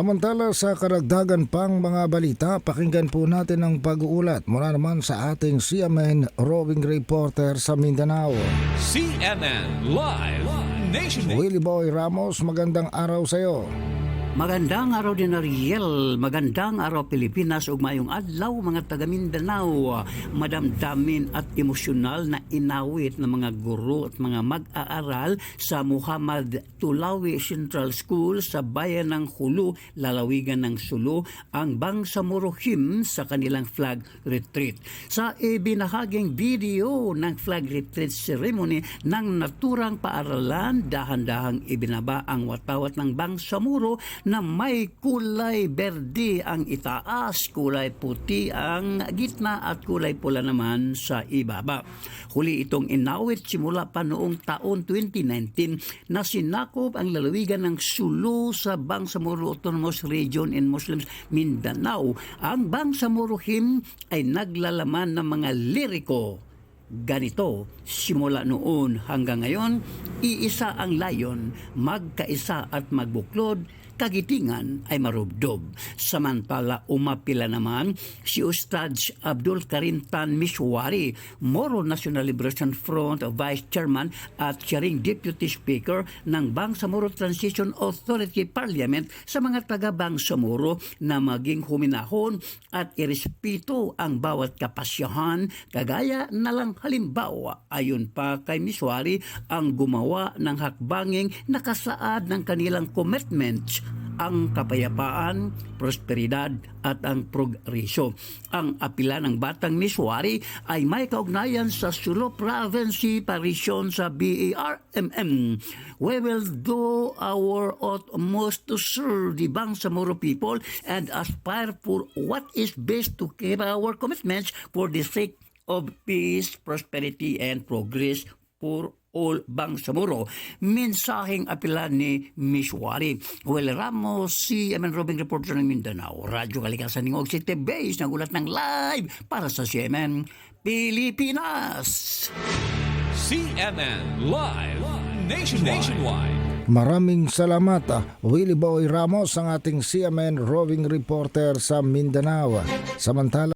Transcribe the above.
Samantala sa karagdagan pang mga balita, pakinggan po natin ang pag-uulat mula naman sa ating CMN roving reporter sa Mindanao. CNN Live Nationwide. Willie Boy Ramos, magandang araw sa iyo. Magandang araw din Ariel, magandang araw Pilipinas ug mayong adlaw mga taga Mindanao. Madamdamin at emosyonal na inawit ng mga guro at mga mag-aaral sa Muhammad Tulawi Central School sa bayan ng Hulu, lalawigan ng Sulu, ang Bangsamoro Hymn sa kanilang flag retreat. Sa ibinahaging video ng flag retreat ceremony ng naturang paaralan, dahan-dahang ibinaba ang watawat ng Bangsamoro na may kulay berde ang itaas, kulay puti ang gitna at kulay pula naman sa ibaba. Huli itong inawit simula pa noong taon 2019 na sinakop ang lalawigan ng Sulu sa Bangsamoro Autonomous Region in Muslims Mindanao. Ang Bangsamoro Hymn ay naglalaman ng mga liriko ganito simula noon hanggang ngayon iisa ang layon magkaisa at magbuklod kagitingan ay marubdob. Samantala, umapila naman si Ustad Abdul Karim Tan Mishwari, Moro National Liberation Front Vice Chairman at siya ring Deputy Speaker ng Bangsamoro Transition Authority Parliament sa mga taga Bangsamoro na maging huminahon at irespeto ang bawat kapasyahan kagaya na lang halimbawa ayon pa kay Mishwari ang gumawa ng hakbanging nakasaad ng kanilang commitments ang kapayapaan, prosperidad at ang progreso. Ang apila ng Batang Miswari ay may kaugnayan sa Sulu Province Parisyon sa BARMM. We will do our utmost to serve the Bangsamoro people and aspire for what is best to keep our commitments for the sake of peace, prosperity, and progress for all Bangsamoro. Mensaheng apila ni Mishwari. Well, Ramos, si MN Robin Reporter ng Mindanao. Radyo Kalikasan ng City Base, nagulat ng live para sa CMN Pilipinas. CNN Live Nationwide. Nationwide. Maraming salamat, ah, Willie Boy Ramos, ang ating CMN roving reporter sa Mindanao. Samantala,